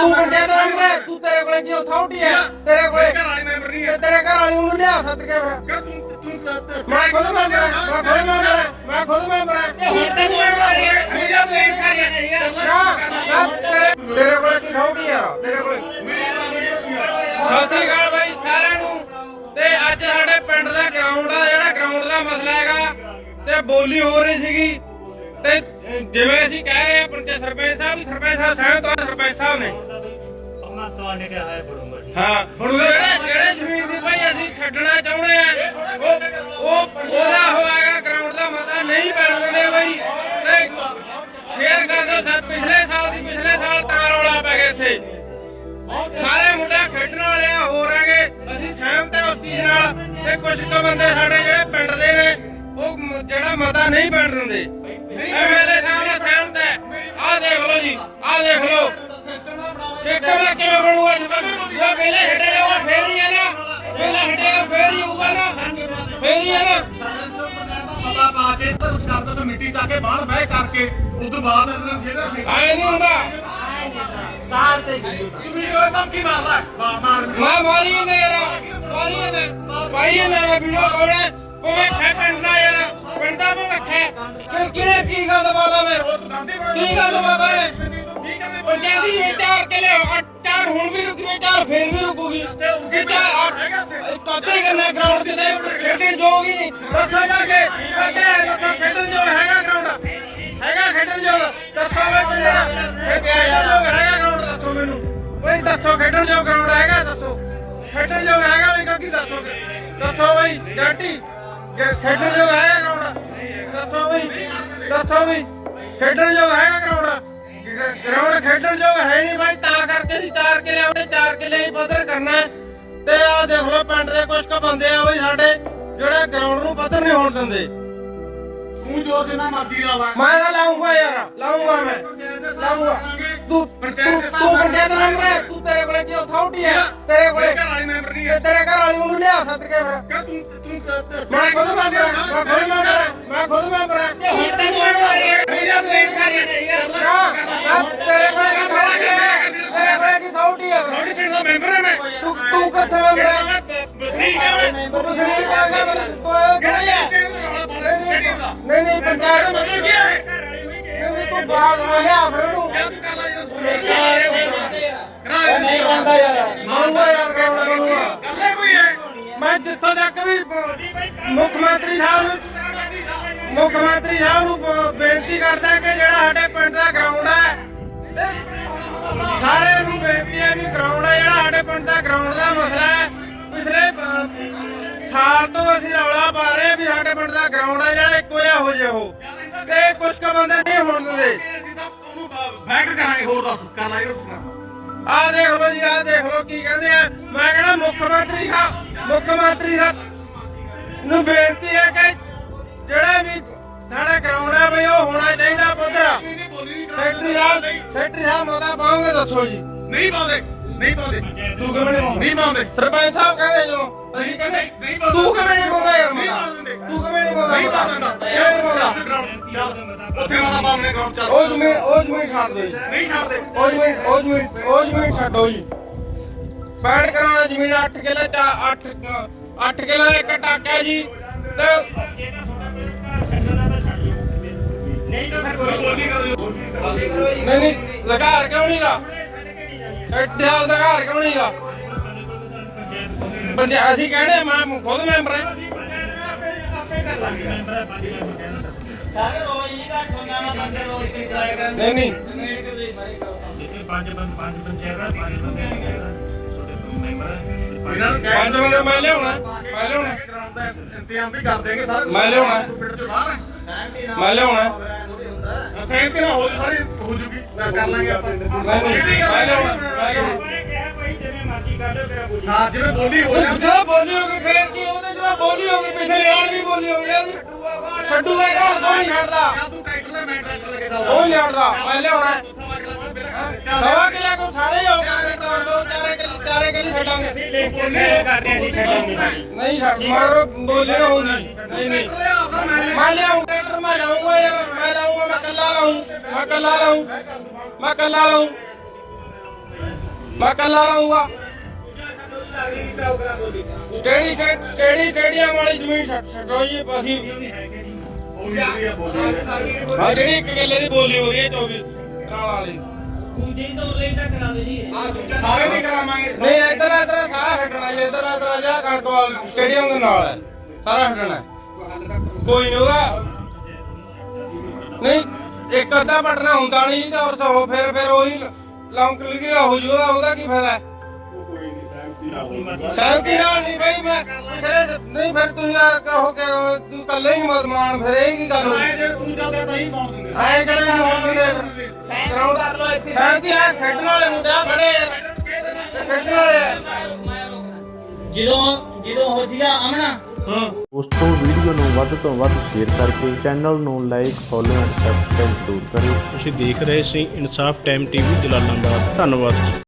ਤੂੰ ਪੰਚਾਇਤ ਮੈਂਬਰ ਹੈ ਤੂੰ ਤੇਰੇ ਕੋਲੇ ਕੀ ਅਥਾਰਟੀ ਹੈ? ਤੇਰੇ ਕੋਲੇ ਘਰ ਵਾਲੀ ਮੈਂਬਰ ਨਹੀਂ ਤੇ ਹੈ ਤੇਰੇ ਘਰ ਵਾਲੀ ਨੂੰ ਲਿਆ ਸੱਦ ਕੇ ਫਿਰ। ਕਿਉਂ ਤੂੰ ਤੂੰ ਕ- ਮੈਂ ਖੁਦ ਮੈਂਬਰ ਹਾਂ ਮੈਂ ਖੁਦ ਮੈਂਬਰ ਹਾਂ ਮੈਂ ਖੁਦ ਮੈਂਬਰ ਹਾਂ। ਹੁਣ ਤੈਨੂੰ ਮੈਂਬਰ ਆ ਰਿਹਾ ਨਹੀਂ ਜਾਂ ਪਲੇਟ ਕਰ ਰਿਹਾ। ਨਾ ਨਾ ਤੇਰੇ ਤੇਰੇ ਕੋਲੇ ਕੀ ਅਥਾਰਟੀ ਹੈ? ਤੇਰੇ ਕੋਲੇ ਸਤਿ ਸ੍ਰੀ ਅਕਾਲ ਬਾਈ ਸਾਰਿਆਂ ਨੂੰ। ਤੇ ਅੱਜ ਸਾਡੇ ਪਿੰਡ ਦਾ ਗਰਾਊਂਡ ਆ ਜਿਹੜਾ ਗਰਾਊਂਡ ਦਾ ਮਸਲਾ ਹੈਗਾ ਤੇ ਬੋਲੀ ਹੋ ਰਹੀ ਸੀਗੀ। ਤੇ ਜਿਵੇਂ ਅਸੀਂ ਕਹਿ ਰਹੇ ਆ ਪੰਚਾਇਤ ਸਰਪੰਚ ਸਾਹਿਬ ਸਰਪੰਚ ਸਾਹਿਬ ਸਹਿਮਤ ਆ ਸਰਪੰਚ ਸਾਹਿਬ ਨੇ। ਮੈਂ ਤੁਹਾਡੇ ਕਿਹਾ ਹੈ ਬੜੂੰਗਾ ਜੀ। ਹਾਂ ਹੁਣ ਜਿਹੜੇ ਜਿਹੜੇ ਜ਼ਮੀਨ ਦੀ ਭਾਈ ਅਸੀਂ ਛੱਡਣਾ ਚਾਹੁੰਦੇ ਆ ਉਹ ਉਹ ਉਹਦਾ ਹੋਏਗਾ ਗਰਾਊਂਡ ਦਾ ਮਤਾ ਨਹੀਂ ਪੈਣ ਦਿੰਦੇ ਬਾਈ। ਤੇ ਸ਼ੇਅਰ ਕਰ ਦਿਓ ਸਾ ਪਿਛਲੇ ਸਾਲ ਦੀ ਪਿਛਲੇ ਸਾਲ ਤਾਂ ਰੌਲਾ ਪੈ ਗਿਆ ਇੱਥੇ। ਸਾਰੇ ਮੁੰਡੇ ਖੇਡਣ ਵਾਲੇ ਆ ਹੋਰ ਹੈਗੇ। ਅਸੀਂ ਸਹਿਮਤ ਆ ਉਸ ਚੀਜ਼ ਨਾਲ। ਤੇ ਕੁਝ ਕੁ ਬੰਦੇ ਸਾਡੇ ਜਿਹੜੇ ਪਿੰਡ ਦੇ ਨੇ ਉਹ ਮ- ਜਿਹੜਾ ਮਤਾ ਨਹੀਂ ਪੈਣ ਦਿੰਦੇ। ਐਮਐਲਏ ਸਾਹਿਬ ਕੇ ਤੇ ਉਸ ਸ਼ਬਦ ਮਿੱਟੀ ਚਾ ਕੇ ਬਾਹਰ ਬਹਿ ਕਰਕੇ ਉਸ ਤੋਂ ਬਾਅਦ ਜਿਹੜਾ ਆਏ ਨਹੀਂ ਹੁੰਦਾ। ਸਾਲ ਤੇ ਤੁਸੀਂ ਉਹ ਤਾਂ ਕੀ ਮਾਰਦਾ ਹੈ? ਮਾਰ। ਮੈਂ ਮਾਰੀ ਨੇ ਯਾਰ ਮਾਰੀ ਨੇ ਭਾਈ ਨੇ ਮੈਂ ਵੀਡੀਓ ਕੋੜੇ ਯਾਰ ਦਾ ਭਵਿੱਖ ਹੈ ਕਿ ਕਿਹਨੇ ਕੀ ਗੱਲ ਬਾਦਾ ਮੈਂ? ਕੀ ਗੱਲ ਬਾਦਾ ਹੈ ਕੀ ਕਹਿੰਦੇ ਪੰਚਾਇਤੀ ਵਿੱਚ ਚਾਰ ਕੇ ਲਿਆ ਚਾਰ ਹੁਣ ਵੀ ਰੁਕੀ ਚਾਰ ਫੇਰ ਵੀ ਨਹੀਂ ਦੱਸੋ ਅੱਗੇ ਦੱਸੋ ਖੇਡਣ ਯੋਗ ਹੈਗਾ ਗਰਾਊਂਡ ਹੈਗਾ ਖੇਡਣ ਯੋਗ। ਦੱਸੋ ਮੈਂ ਕਿਹੜਾ ਖੇਡਣ ਯੋਗ ਹੈਗਾ ਗਰਾਊਂਡ ਦੱਸੋ ਮੈਨੂੰ। ਬਈ ਦੱਸੋ ਖੇਡਣ ਯੋਗ ਗਰਾਊਂਡ ਹੈਗਾ, ਦੱਸੋ। ਖੇਡਣ ਯੋਗ ਹੈਗਾ ਵੀ ਕਿਉਂਕਿ ਦੱਸੋ ਦੱਸੋ ਬਈ ਜੱਟੀ ਖੇਡਣ ਯੋਗ ਹੈਗਾ ਗਰਾਊਂਡ ਦੱਸੋ ਬਈ ਦੱਸੋ ਬਈ। ਖੇਡਣ ਯੋਗ ਹੈਗਾ ਗਰਾਊਂਡ ਗਰਾਊਂਡ ਖੇਡਣ ਯੋਗ ਹੈ ਨਹੀਂ ਬਾਈ, ਤਾਂ ਕਰਕੇ ਸੀ ਚਾਰ ਕਿਲੇ ਆਉਂਦੇ ਚਾਰ ਕਿਲੇ ਹੀ ਪੱਧਰ ਕਰਨਾ ਤੇ ਆਹ ਦੇਖ ਲਓ ਪਿੰਡ ਦੇ ਕੁਝ ਕੁ ਬੰਦੇ ਆ ਬਈ ਸਾਡੇ। ਜਿਹੜੇ ਗਰਾਊਂਡ ਨੂੰ ਪੱਧਰ ਨਹੀਂ ਹੋਣ ਦਿੰਦੇ। ਤੂੰ ਜੋ ਜਿੰਨਾ ਮਰਜ਼ੀ ਲਾ ਲਾ। ਮੈਂ ਤਾਂ ਲਾਉਂਗਾ ਯਾਰ ਲਾਉਂਗਾ ਮੈਂ। ਲਾਉਂਗਾ ਤੂੰ ਤੂੰ ਤੂੰ ਪੰਚਾਇਤ ਮੈਂਬਰ ਹੈ ਤੂੰ ਤੇਰੇ ਕੋਲੇ ਕੀ ਅਥਾਰਟੀ ਹੈ? ਤੇਰੇ ਕੋਲੇ ਘਰ ਵਾਲੀ ਮੈਂਬਰ ਨਹੀਂ ਹੈ। ਤੇਰੇ ਘਰ ਵਾਲੀ ਨੂੰ ਲਿਆ ਸੱਦ ਕੇ ਫਿਰ। ਤੂੰ ਤੂੰ ਮੈਂ ਖੁਦ ਮੈਂਬਰ ਹਾਂ ਮੈਂ ਖੁਦ ਮੈਂਬਰ ਹਾਂ ਮੈਂ ਖੁਦ ਮੈਂਬਰ ਹਾਂ। ਹੁਣ ਤੈਨੂੰ ਮੈਂਬਰ ਆ ਰਿਹਾ ਨਹੀਂ ਜਾਂ ਪੰਚਾਇਤ ਮਤਲਬ ਕੀ। ਹੈ ਨਹੀਂ ਤੂੰ ਬਾਗ ਹੋ ਗਿਆ ਫਿਰ ਉਹਨੂੰ। ਨਹੀਂ ਬੰਦਾ ਯਾਰ। ਮੰਗਵਾ ਯਾਰ ਕੋਈ ਹੈ? ਮੈਂ ਜਿੱਥੋਂ ਤੱਕ ਵੀ ਮੁੱਖ ਮੰਤਰੀ ਸਾਹਿਬ ਨੂੰ ਮੁੱਖ ਮੰਤਰੀ ਸਾਹਿਬ ਨੂੰ ਬ- ਬੇਨਤੀ ਕਰਦਾ ਕਿ ਜਿਹੜਾ ਸਾਡੇ ਪਿੰਡ ਦਾ ਗਰਾਊਂਡ ਹੈ ਸਾਰਿਆਂ ਨੂੰ ਬੇਨਤੀ ਹੈ ਵੀ ਗਰਾਊਂਡ ਹੈ ਜਿਹੜਾ ਸਾਡੇ ਪਿੰਡ ਦਾ ਗਰਾਊਂਡ ਦਾ ਮਸਲਾ ਹੈ ਪਿਛਲੇ ਬ- ਸਾਲ ਤੋਂ ਅਸੀਂ ਰੌਲਾ ਪਾ ਰਹੇ ਵੀ ਸਾਡੇ ਪਿੰਡ ਦਾ ਗਰਾਊਂਡ ਹੈ ਜਿਹੜਾ ਇੱਕੋ ਜਿਹਾ ਹੋ ਜੇ ਉਹ। ਤੇ ਕੁਝ ਕੁ ਬੰਦੇ ਨਹੀਂ ਹੋਣ ਦਿੰਦੇ। ਅਸੀਂ ਤਾਂ ਉਹਨੂੰ ਬੈਕ ਕਰਾਂਗੇ? ਹੋਰ ਦੱਸ ਕਰ ਲੈ ਇਹਨੂੰ ਆਹ ਦੇਖ ਲਓ ਜੀ ਆਹ ਦੇਖ ਲਓ ਕੀ ਕਹਿੰਦੇ ਆ। ਮੈਂ ਕਹਿੰਦਾ ਮੁੱਖ ਮੰਤਰੀ ਸਾਹਿਬ ਮੁੱਖ ਮੰਤਰੀ ਸਾਹਿਬ ਨੂੰ ਬੇਨਤੀ ਹੈ ਕਿ ਜਿਹੜਾ ਵੀ ਸਾਡਾ ਗਰਾਊਂਡ ਹੈ ਬਈ ਉਹ ਹੋਣਾ ਚਾਹੀਦਾ ਪੁੱਤਰ। ਸੈਕਟਰੀ ਸਾਹਿਬ ਸੈਕਟਰੀ ਸਾਹਿਬ ਮਤਾ ਪਾਉਂਗੇ ਦੱਸੋ ਜੀ। ਨਹੀਂ ਪਾਉਂਦੇ ਨਹੀਂ ਪਾਉਂਦੇ। ਤੂੰ ਕਿਵੇਂ ਨਹੀਂ ਪਾਉਂਦਾ ਨਹੀਂ ਪਾਉਂਦੇ? ਸਰਪੰਚ ਸਾਹਿਬ ਕਹਿੰਦੇ ਜਦੋਂ ਕਹਿੰਦੇ ਨਹੀਂ ਪਾਉਂਦੇ ਤੂੰ ਕਿਵੇਂ ਨਹੀਂ ਪਾਉਂਦਾ ਯਾਰ ਪਾਉਂਦੇ ਤੂੰ ਕਿਵੇਂ ਨਹੀਂ ਪਾਉਂਦਾ ਨਹੀਂ? ਪਾਉਂਦਾ ਕਿਵੇਂ ਨਹੀਂ ਉੱਥੇ ਵਾਲਾ ਪਾਉਣੇ ਗਰਾਊਂਡ ਚੱਲ ਉਹ ਜ਼ਮੀਨ ਉਹ ਜ਼ਮੀਨ ਛੱਡ ਦਿਓ ਜੀ ਨਹੀਂ ਛੱਡਦੇ। ਉਹ ਜ਼ਮੀਨ ਉਹ ਜ਼ਮੀਨ ਉਹ ਜ਼ਮੀਨ ਛੱਡੋ ਜੀ। ਪੈਣ ਕਰਾਉਣਾ ਜ਼ਮੀਨ 8 ਕਿੱਲੇ ਚਾ 8 8 ਕਿੱਲੇ ਦਾ ਇੱਕ ਟਾਕਾ ਜੀ। ਤੇ ਨਹੀਂ ਤਾਂ ਫਿਰ ਕੋਈ ਨਹੀਂ ਨਹੀਂ ਲਗਾਰ ਕਿਉਂ ਨਹੀਂਗਾ ਐਡਾ ਲਗਾਰ ਬੰਦੇ ਅਸੀਂ ਕਹਿੰਦੇ ਮੈਂ ਖੁਦ ਮੈਂਬਰ ਹਾਂ। ਆਪੇ ਕਰ ਲਾਂਗੇ ਮੈਂਬਰ ਹੈ ਪੰਜ ਮੈਂਬਰ ਕਹਿੰਦਾ ਸਾਰੇ ਰੋਜ਼ ਹੀ ਦਾ ਠੋਗਾ ਮੈਂ ਬੰਦੇ ਰੋਜ਼ ਤੇ ਟਰਾਈ ਕਰਨ ਨਹੀਂ ਨਹੀਂ ਪੰਜ ਬੰਦ ਪੰਜ ਪੰਚਾਇਤ ਪੰਜ ਬੰਦੇ ਨਹੀਂ ਹੈ ਇਹਨਾਂ ਨੂੰ ਪੰਜ ਵਜੇ ਮੈਂ ਲਿਆਉਣਾ ਮੈਂ ਲਿਆਉਣਾ। ਗਰਾਊਂਡ ਦਾ ਇੰਤਜ਼ਾਮ ਵੀ ਕਰ ਦੇਂਗੇ ਸਾਰੇ। ਮੈਂ ਲਿਆਉਣਾ। ਪਿੰਡ ਤੋਂ ਬਾਹਰ ਹੈ ਮੈਂ ਲਿਆਉਣਾ। ਸਹਿਮਤੀ ਨਾਲ ਹੋ ਸਾਰੀ ਹੋ ਜੂਗੀ। ਮੈਂ ਕਰ ਲਾਂਗੇ ਆਪਾਂ। ਨਹੀਂ ਨਹੀਂ ਮੈਂ ਲਿਆਉਣਾ ਮੈਂ ਲਿਆਉਣਾ। ਹਾਂ ਜਿਵੇਂ ਬੋਲੀ ਹੋ ਜਾਂਦੀ ਜਦੋਂ ਬੋਲੀ ਹੋ ਗਈ ਫੇਰ ਕੀ? ਉਹਦੇ ਜਦੋਂ ਬੋਲੀ ਹੋ ਗਈ ਪਿਛਲੇ ਆਲ ਵੀ ਬੋਲੀ ਹੋ ਗਈ। ਉਹਦੀ ਛੱਡੂਗਾ ਕੌਣ? ਕੋਈ ਨਹੀਂ ਛੱਡਦਾ। ਤੂੰ ਟਾਈਟਲ ਹੈ ਮੈਂ ਟਾਈਟਲ ਲੱਗੇ ਦਾ ਉਹ ਨਹੀਂ ਛੱਡਦਾ। ਮੈਂ ਲਿਆਉਣਾ। ਸਵਾ ਕਿਲਾ ਕੋ ਸਾਰੇ ਹੋ ਗਏ ਤਾਂ ਦੋ ਚਾਰੇ ਕਿਲੇ ਚਾਰੇ ਕਿਲੇ ਛੱਡਾਂਗੇ। ਲੈ ਕੇ ਮੈਂ ਕਰਦੇ ਅਸੀਂ ਛੱਡਾਂਗੇ ਨਹੀਂ ਨਹੀਂ ਛੱਡ। ਮਗਰ ਬੋਲੀ ਨਾ ਹੋਣੀ ਨਹੀਂ ਨਹੀਂ। ਮੈਂ ਲਿਆਉਂ ਟਰੈਕਟਰ ਮੈਂ ਲਾਉਂਗਾ ਯਾਰ। ਮੈਂ ਲਾਉਂਗਾ ਮੈਂ ਕੱਲਾ ਲਾਉਂ ਮੈਂ ਕੱਲਾ ਲਾਉਂ ਮੈਂ ਕੱਲਾ ਲਾਉਂ ਮੈਂ ਕੱਲਾ ਰਹੂੰਗਾ ਸਟੇਡੀ ਸਟੇਡੀ ਸਟੇਡੀਅਮ ਵਾਲੀ ਜ਼ਮੀਨ ਛੱਡ ਛੱਡੋ ਜੀ ਅਸੀਂ ਆ ਜਿਹੜੀ ਇੱਕ ਕਿੱਲੇ ਦੀ ਬੋਲੀ ਹੋ ਰਹੀ ਹੈ 24 ਕਰਾਲ ਵਾਲੀ। ਦੂਜੇ ਹੀ ਤੋਂ ਲਈ ਤਾਂ ਕਰਾ ਦਿਓ ਜੀ ਸਾਰੇ ਦੀ। ਕਰਾਵਾਂਗੇ। ਨਹੀਂ ਇੱਧਰ ਇੱਧਰ ਸਾਰਾ ਹਟਣਾ ਜੀ ਇੱਧਰ ਇੱਧਰ ਜਾ ਕਣਕਵਾਲ ਸਟੇਡੀਅਮ ਦੇ ਨਾਲ ਹੈ। ਸਾਰਾ ਹਟਣਾ ਕੋਈ ਨਹੀਂ ਹੋਗਾ ਨਹੀਂ ਇੱਕ ਅੱਧਾ ਪਟਨਾ ਹੁੰਦਾ ਨਹੀਂ ਤਾਂ ਸੋ ਫਿਰ ਫਿਰ ਉਹੀ ਲੌਂਕ ਲਿਖੀ ਹੋ ਜੂਗਾ ਉਹਦਾ ਕੀ ਫਾਇਦਾ ਸਹਿਮਤੀ ਨਾਲ ਨਹੀਂ ਬਈ ਮੈਂ ਫਿਰ ਨਹੀਂ ਫਿਰ ਤੁਸੀਂ ਆ ਕਹੋ ਕਿ ਉਹ ਤੂੰ ਕੱਲੇ ਹੀ ਮਦਮਾਨ ਫਿਰ ਇਹ ਕੀ ਗੱਲ ਹੋਈ? ਜੇ ਤੂੰ ਚੱਲਦਾ ਤਾਂ ਹੀ ਪਾਉਂ ਦਿੰਦੇ। ਐ ਕਿਵੇਂ ਹੋਣ ਦਿੰਦੇ? ਗਰਾਊਂਡ ਕਰ ਲੋ ਇੱਥੇ। ਸਹਿਮਤੀ ਆ ਖੇਡਣ ਵਾਲੇ ਮੁੰਡੇ ਬੜੇ ਖੇਡਣ ਵਾਲੇ ਜਦੋਂ ਜਦੋਂ ਹੋ ਸੀਗਾ ਆਮਣਾ। ਹਾਂ। ਉਸ ਤੋਂ ਵੀਡੀਓ ਨੂੰ ਵੱਧ ਤੋਂ ਵੱਧ ਸ਼ੇਅਰ ਕਰਕੇ ਚੈਨਲ ਨੂੰ ਲਾਈਕ ਫੋਲੋ ਐਂਡ ਸਬਸਕ੍ਰਾਈਬ ਜ਼ਰੂਰ ਕਰਿਓ। ਤੁਸੀਂ ਦੇਖ ਰਹੇ ਸੀ ਇਨਸਾਫ ਟਾਈਮ ਟੀਵੀ ਜਲਾਲਾਬਾਦ। ਧੰਨਵਾਦ